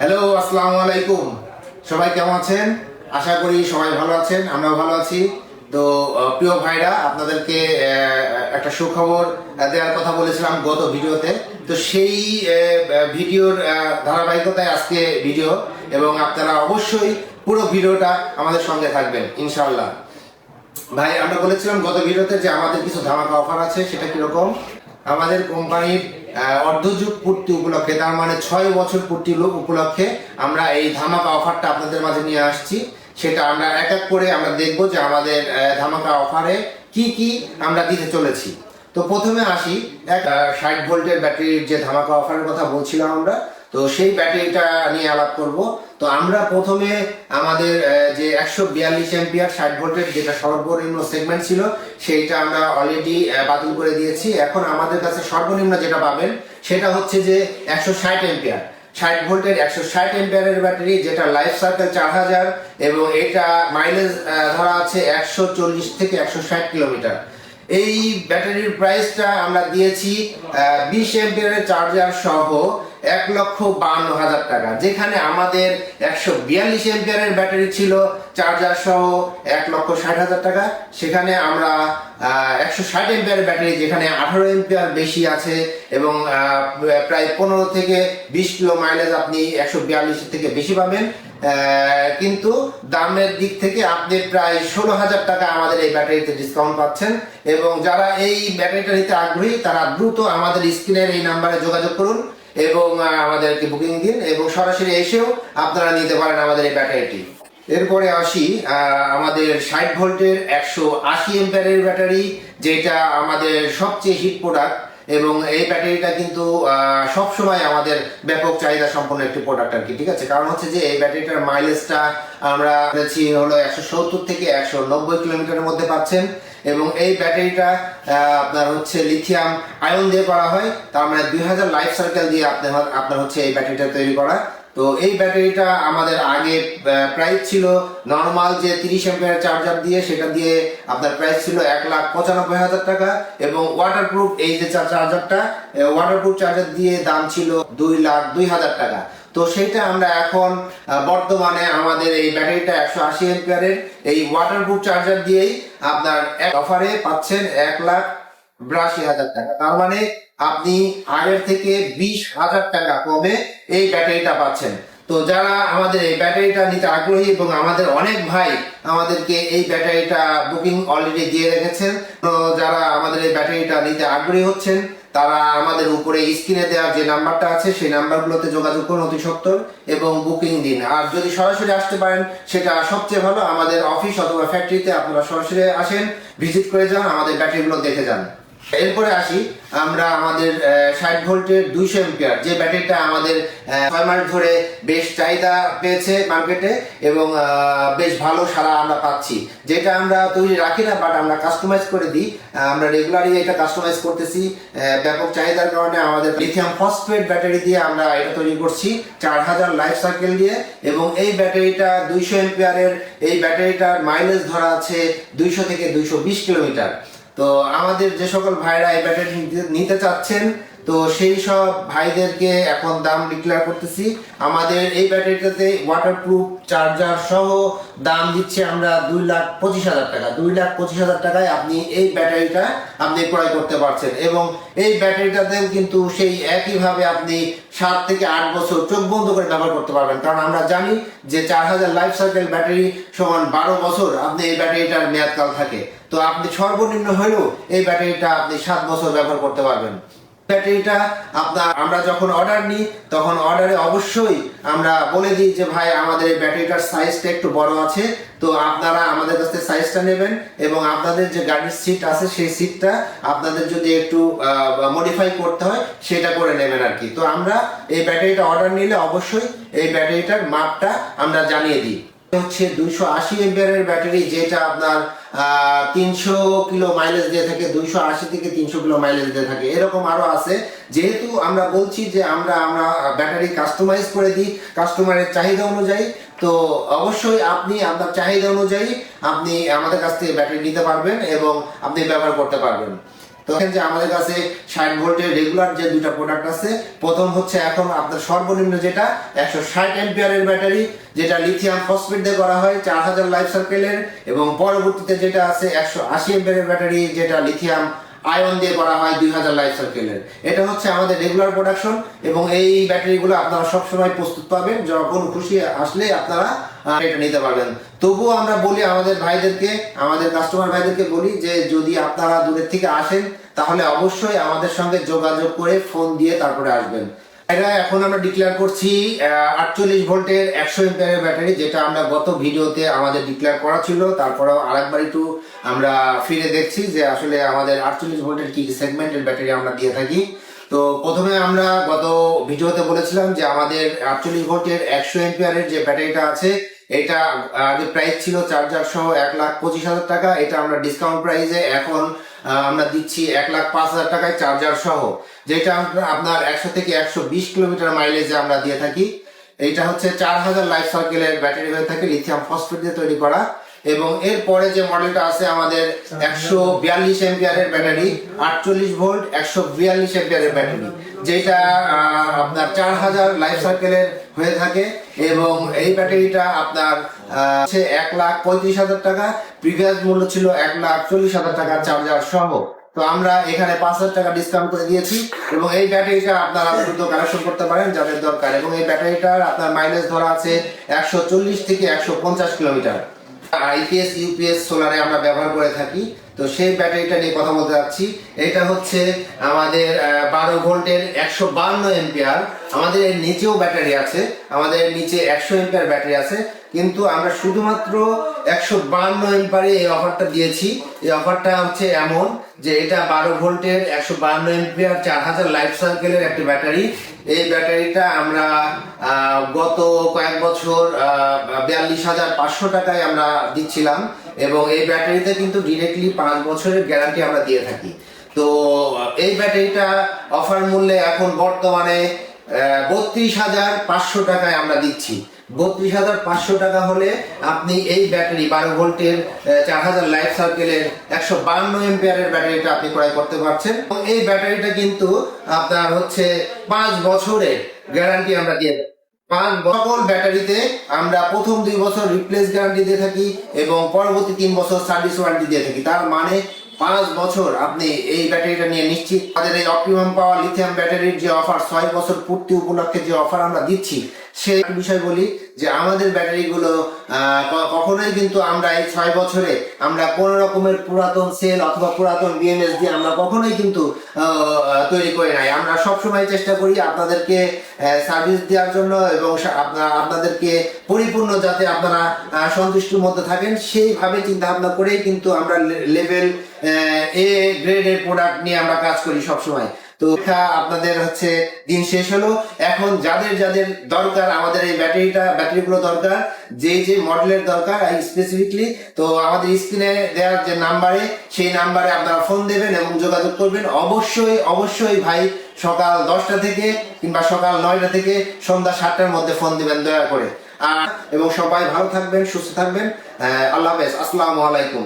Hello আসসালামু আলাইকুম। সবাই কেমন আছেন? আশা করি সবাই ভালো আছেন, আমরাও ভালো আছি। তো প্রিয় ভাইরা, আপনাদেরকে একটা সুখবর দেওয়ার কথা বলেছিলাম গত ভিডিওতে। তো সেই ভিডিওর ধারাবাহিকতায় আজকে ভিডিও, এবং আপনারা অবশ্যই পুরো ভিডিওটা আমাদের সঙ্গে থাকবেন, ইনশাআল্লাহ। ভাই, আমরা বলেছিলাম গত ভিডিওতে যে আমাদের কিছু ধামাকা অফার আছে, সেটা কীরকম? আমাদের কোম্পানির অর্ধযুগ পূর্তি উপলক্ষে, তার মানে ছয় বছর পূর্তি লোক উপলক্ষে আমরা এই ধামাকা অফারটা আপনাদের মাঝে নিয়ে আসছি। সেটা আমরা এক এক করে আমরা দেখব যে আমাদের ধামাকা অফারে কি কি আমরা দিতে চলেছি। তো প্রথমে আসি, এক ষাট ভোল্টের ব্যাটারির যে ধামাকা অফারের কথা বলছিলাম আমরা তো সেই ব্যাটারিটা নিয়ে আলাপ করব। তো আমরা প্রথমে আমাদের যে একশো বিয়াল্লিশ এম্পিয়ার ষাট ভোল্টের যেটা সর্বনিম্ন সেগমেন্ট ছিল, সেইটা আমরা অলরেডি বাতিল করে দিয়েছি। এখন আমাদের কাছে সর্বনিম্ন যেটা পাবেন, সেটা হচ্ছে যে একশো ষাট এম্পিয়ার ষাট ভোল্টের একশো ষাট এম্পিয়ারের ব্যাটারি যেটা লাইফ সার্কেল চার হাজার, এবং এটা মাইলেজ ধরা আছে একশো চল্লিশ থেকে একশো ষাট কিলোমিটার এই ব্যাটারির প্রাইসটা আমরা দিয়েছি বিশ এম্পিয়ারের চার্জার সহ। এক লক্ষ বান্ন হাজার টাকা, যেখানে আমাদের একশো বিয়াল্লিশ এম্পিয়ারের ব্যাটারি ছিল, চার্জার সহ এক লক্ষ ষাট হাজার টাকা। সেখানে আমরা একশো ষাট এম্পিয়ারের ব্যাটারি, যেখানে আঠারো এম্পিয়ার বেশি আছে এবং প্রায় পনেরো থেকে বিশ কিলো মাইলেজ আপনি একশো বিয়াল্লিশ থেকে বেশি পাবেন। কিন্তু দামের দিক থেকে আপনি প্রায় ষোলো হাজার টাকা আমাদের এই ব্যাটারিতে ডিসকাউন্ট পাচ্ছেন এবং যারা এই ব্যাটারিটা নিতে আগ্রহী, তারা দ্রুত আমাদের স্ক্রিনের এই নাম্বারে যোগাযোগ করুন। এবং আমাদেরকে বুকিং দিন এবং সরাসরি এসেও আপনারা নিতে পারেন আমাদের এই ব্যাটারিটি এরপরে আসি আমাদের ষাট ভোল্টের একশো আশি এম্পিয়ারের ব্যাটারি যেটা আমাদের সবচেয়ে হিট প্রোডাক্ট এবং এই ব্যাটারিটা কিন্তু সবসময় আমাদের ব্যাপক চাহিদা সম্পন্ন একটি প্রোডাক্ট আর কি, ঠিক আছে? কারণ হচ্ছে যে, এই ব্যাটারিটার মাইলেজটা আমরা দেখছি হলো একশো সত্তর থেকে একশো নব্বই কিলোমিটারের মধ্যে পাচ্ছেন এবং এই ব্যাটারিটা আপনার হচ্ছে লিথিয়াম আয়ন দিয়ে করা হয়। তার মানে দুই হাজার লাইফ সার্কেল দিয়ে আপনার আপনার হচ্ছে এই ব্যাটারিটা তৈরি করা। তো এই ব্যাটারিটা আমাদের আগে প্রাইস ছিল নর্মাল যে তিরিশ এম্পিয়ার চার্জার দিয়ে, সেটা দিয়ে আপনার প্রাইস ছিল এক লাখ পঁচানব্বই হাজার টাকা এবং ওয়াটারপ্রুফ এই যে চার্জারটা ওয়াটারপ্রুফ চার্জার দিয়ে দাম ছিল দুই লাখ দুই হাজার টাকা। তো সেটা আমরা এখন বর্তমানে আমাদের এই ব্যাটারিটা একশো আশি এম্পিয়ারের এই ওয়াটারপ্রুফ চার্জার দিয়েই আপনার অফারে পাচ্ছেন এক লাখ বিরাশি হাজার টাকা। তার মানে আপনি আগের থেকে বিশ হাজার টাকা কমে এই ব্যাটারিটা পাচ্ছেন। তো যারা আমাদের এই ব্যাটারিটা নিতে আগ্রহী এবং আমাদের অনেক ভাই আমাদেরকে এই ব্যাটারিটা বুকিং অলরেডি দিয়ে রেখেছেন, তো যারা আমাদের এই ব্যাটারিটা নিতে আগ্রহী হচ্ছেন, তারা আমাদের উপরে স্ক্রিনে দেওয়ার যে নাম্বারটা আছে, সেই নাম্বারগুলোতে যোগাযোগ করুন অতি সত্তর এবং বুকিং দিন। আর যদি সরাসরি আসতে পারেন, সেটা সবচেয়ে ভালো আমাদের অফিস অথবা ফ্যাক্টরিতে আপনারা সরাসরি আসেন ভিজিট করে যান, আমাদের ব্যাটারিগুলো দেখে যান। এরপরে আসি, আমরা আমাদের ষাট ভোল্টের দুইশো এম্পিয়ার যে ব্যাটারিটা আমাদের ছয় মাস ধরে বেশ চাহিদা পেয়েছে মার্কেটে এবং বেশ ভালো সারা আমরা পাচ্ছি। যেটা আমরা তৈরি রাখি না বাট আমরা কাস্টমাইজ করে দিই। আমরা রেগুলারই এটা কাস্টমাইজ করতেছি। ব্যাপক চাহিদার কারণে আমাদের লিথিয়াম ফসফেট ব্যাটারি দিয়ে আমরা এটা তৈরি করছি, চার হাজার লাইফ সার্কেল দিয়ে। এবং এই ব্যাটারিটা দুইশো এম্পিয়ারের এই ব্যাটারিটার মাইলেজ ধরা আছে দুইশো থেকে দুইশো বিশ কিলোমিটার। তো আমাদের যে সকল ভাইরা এই ব্যাটারি নিতে- চাচ্ছেন তো সেই সব ভাইদেরকে এখন দাম ডিক্লেয়ার করতেছি। আমাদের এই ব্যাটারিটাতে ওয়াটারপ্রুফ চার্জার সহ দাম দিচ্ছে আমরা দুই লাখ পঁচিশ হাজার টাকা। দুই লাখ পঁচিশ হাজার টাকায় আপনি এই ব্যাটারিটা আপনি ক্রয় করতে পারছেন এবং এই ব্যাটারিটাতেও কিন্তু সেই একইভাবে আপনি সাত থেকে আট বছর চোখ বন্ধ করে ব্যবহার করতে পারবেন। কারণ আমরা জানি যে চার হাজার লাইফ সার্কেল ব্যাটারি সমান বারো বছর আপনি এই ব্যাটারিটার মেয়াদকাল থাকে। তো আপনি সর্বনিম্ন হলেও এই ব্যাটারিটা আপনি সাত বছর ব্যবহার করতে পারবেন। ব্যাটারিটা আপনার, আমরা যখন অর্ডার নিই, তখন অর্ডারে অবশ্যই আমরা বলে দিই যে, ভাই, আমাদের ব্যাটারিটার সাইজটা একটু বড় আছে। তো আপনারা আমাদের কাছ থেকে সাইজটা নেবেন এবং আপনাদের যে গাড়ির সিট আছে, সেই সিটটা আপনাদের যদি একটু মডিফাই করতে হয়, সেটা করে নেবেন আর কি। তো আমরা এই ব্যাটারিটা অর্ডার নিলে অবশ্যই এই ব্যাটারিটার মাপটা আমরা জানিয়ে দিই। হচ্ছে দুইশো আশি এম্পিয়ারের ব্যাটারি যেটা আপনার তিনশো কিলো মাইলেজ দিয়ে থাকে, দুইশো আশি থেকে তিনশো কিলো মাইলেজ দিয়ে থাকে। এরকম আরও আছে। যেহেতু আমরা বলছি যে আমরা আমরা ব্যাটারি কাস্টমাইজ করে দিই কাস্টমারের চাহিদা অনুযায়ী, তো অবশ্যই আপনি আপনার চাহিদা অনুযায়ী আপনি আমাদের কাছ থেকে ব্যাটারি নিতে পারবেন এবং আপনি ব্যবহার করতে পারবেন। তো দেখেন যে আমাদের কাছে ষাট ভোল্টের রেগুলার যে দুটা প্রোডাক্ট আছে, প্রথম হচ্ছে এখন আপনার সর্বনিম্ন যেটা একশো ষাট এম্পিয়ারের ব্যাটারি যেটা লিথিয়াম ফসফেট দিয়ে করা হয়, চার হাজার লাইফ সার্কেলের এবং পরবর্তীতে যেটা আছে একশো আশি এম্পিয়ারের ব্যাটারি যেটা লিথিয়াম আয়ন দিয়ে করা হয় দুই হাজার লাইফ সার্কেলের এটা হচ্ছে আমাদের রেগুলার প্রোডাকশন এবং এই ব্যাটারিগুলো আপনারা সবসময় প্রস্তুত পাবেন। যখন খুশি আসলে আপনারা এটা নিতে পারবেন। তবুও আমরা বলি আমাদের ভাইদেরকে, আমাদের কাস্টমার ভাইদেরকে বলি যে যদি আপনারা দূরের থেকে আসেন, তাহলে অবশ্যই আমাদের সঙ্গে যোগাযোগ করে ফোন দিয়ে তারপরে আসবেন। এটা এখন আমরা ডিক্লেয়ার করছি আটচল্লিশ ভোল্টের একশো এম্পিয়ারের ব্যাটারি, যেটা আমরা গত ভিডিওতে আমাদের ডিক্লেয়ার করা ছিল। তারপরেও আরেকবার একটু আমরা ফিরে দেখছি যে আসলে আমাদের আটচল্লিশ ভোল্টের কি সেগমেন্টের ব্যাটারি আমরা দিয়ে থাকি। তো প্রথমে আমরা গত ভিডিওতে বলেছিলাম যে আমাদের আটচল্লিশ ভোল্টের একশো এম্পিয়ারের যে ব্যাটারিটা আছে, এটা আগে প্রাইস ছিল চার্জার সহ এক লাখ পঁচিশ হাজার টাকা, এটা আমরা ডিসকাউন্ট প্রাইসে এখন আমরা দিচ্ছি এক লাখ পাঁচ হাজার টাকায় চার্জার সহ, যেটা আপনার একশো থেকে একশো বিশ কিলোমিটার মাইলেজে আমরা দিয়ে থাকি। এইটা হচ্ছে চার হাজার লাইফ সার্কেলের ব্যাটারি হয়ে থাকে লিথিয়াম ফসফেট দিয়ে তৈরি করা। এবং এরপরে যে মডেলটা আছে আমাদের একশো বিয়াল্লিশ এম্পিয়ারের ব্যাটারি, আটচল্লিশ ভোল্ট, একশো বিয়াল্লিশ এম্পিয়ারের ব্যাটারি, যেটা আপনার চার হাজার লাইফ সার্কেলের হয়ে থাকে এবং এই ব্যাটারিটা আপনার এক লাখ পঁয়ত্রিশ হাজার টাকা প্রিভিয়াস মূল্য ছিল এক লাখ চল্লিশ হাজার টাকা চার্জার সহ। তো আমরা এখানে পাঁচ হাজার টাকা ডিসকাউন্ট করে দিয়েছি এবং এই ব্যাটারিটা আপনারা দ্রুত কালেকশন করতে পারেন যাদের দরকার এবং এই ব্যাটারিটার আপনার মাইলেজ ধরা আছে একশো চল্লিশ থেকে একশো পঞ্চাশ কিলোমিটার আইপিএস, ইউপিএস, সোলারে আমরা ব্যবহার করে থাকি। তো সেই ব্যাটারিটা নিয়ে কথা বলতে যাচ্ছি। এটা হচ্ছে আমাদের বারো ভোল্টের একশো বান্ন এম্পিয়ার আমাদের এর নিচেও ব্যাটারি আছে। আমাদের নিচে একশো এম্পিয়ার ব্যাটারি আছে। কিন্তু আমরা শুধুমাত্র একশো বান্ন এম্পিয়ারে এই অফারটা দিয়েছি। এই অফারটা হচ্ছে এমন। যে এটা বারো ভোল্টের একশো বান্ন এম্পিয়ার চার হাজার লাইফ সার্কেলের একটি ব্যাটারি। এই ব্যাটারিটা আমরা গত কয়েক বছর বিয়াল্লিশ হাজার পাঁচশো টাকায় আমরা দিচ্ছিলাম এবং এই ব্যাটারিতে কিন্তু ডিরেক্টলি পাঁচ বছরের গ্যারান্টি আমরা দিয়ে থাকি। তো, এই ব্যাটারিটা অফার মূল্যে এখন বর্তমানে বত্রিশ হাজার পাঁচশো টাকায় আমরা দিচ্ছি। বত্রিশ হাজার পাঁচশো টাকা হলে আপনি এই ব্যাটারি বারো ভোল্টের চার হাজার লাইফ সার্কেলের একশো বান্ন এম্পিয়ারের ব্যাটারিটা আপনি ক্রয় করতে পারছেন। এবং এই ব্যাটারিটা কিন্তু আপনার হচ্ছে পাঁচ বছরের গ্যারান্টি আমরা দিয়ে। পাঁচ সকল ব্যাটারিতে আমরা প্রথম দুই বছর রিপ্লেস গ্যারান্টি দিয়ে থাকি এবং পরবর্তী তিন বছর সার্ভিস ওয়ারেন্টি দিয়ে থাকি। তার মানে পাঁচ বছর আপনি এই ব্যাটারিটা নিয়ে নিশ্চিত। আমাদের এই অপটিমাম পাওয়ার লিথিয়াম ব্যাটারির যে অফার ছয় বছর পূর্তি উপলক্ষে যে অফার আমরা দিচ্ছি সেই বিষয় বলি যে আমাদের ব্যাটারিগুলো কখনোই কিন্তু আমরা এই ছয় বছরে আমরা কোন রকমের পুরাতন সেল অথবা পুরাতন বিএমএস দিয়ে আমরা কখনোই কিন্তু তৈরি করে নাই। আমরা সবসময় চেষ্টা করি আপনাদেরকে সার্ভিস দেওয়ার জন্য এবং আপনাদেরকে পরিপূর্ণ যাতে আপনারা সন্তুষ্টির মধ্যে থাকেন, সেইভাবে চিন্তা ভাবনা করেই কিন্তু আমরা লেভেল এ গ্রেডের প্রোডাক্ট নিয়ে আমরা কাজ করি সবসময়। তো আপনাদের হচ্ছে দিন শেষ হলো। এখন যাদের যাদের দরকার, আমাদের এই ব্যাটারিটা, ব্যাটারিগুলো দরকার, যে যে মডেলের দরকার স্পেসিফিকলি তো আমাদের স্ক্রিনে দেওয়ার যে নাম্বারে, সেই নাম্বারে আপনারা ফোন দেবেন এবং যোগাযোগ করবেন। অবশ্যই অবশ্যই ভাই, সকাল দশটা থেকে কিংবা সকাল নয়টা থেকে সন্ধ্যা সাতটার মধ্যে ফোন দিবেন দয়া করে। আর, এবং সবাই ভালো থাকবেন, সুস্থ থাকবেন। আল্লাহ হাফেজ। আসসালামু আলাইকুম।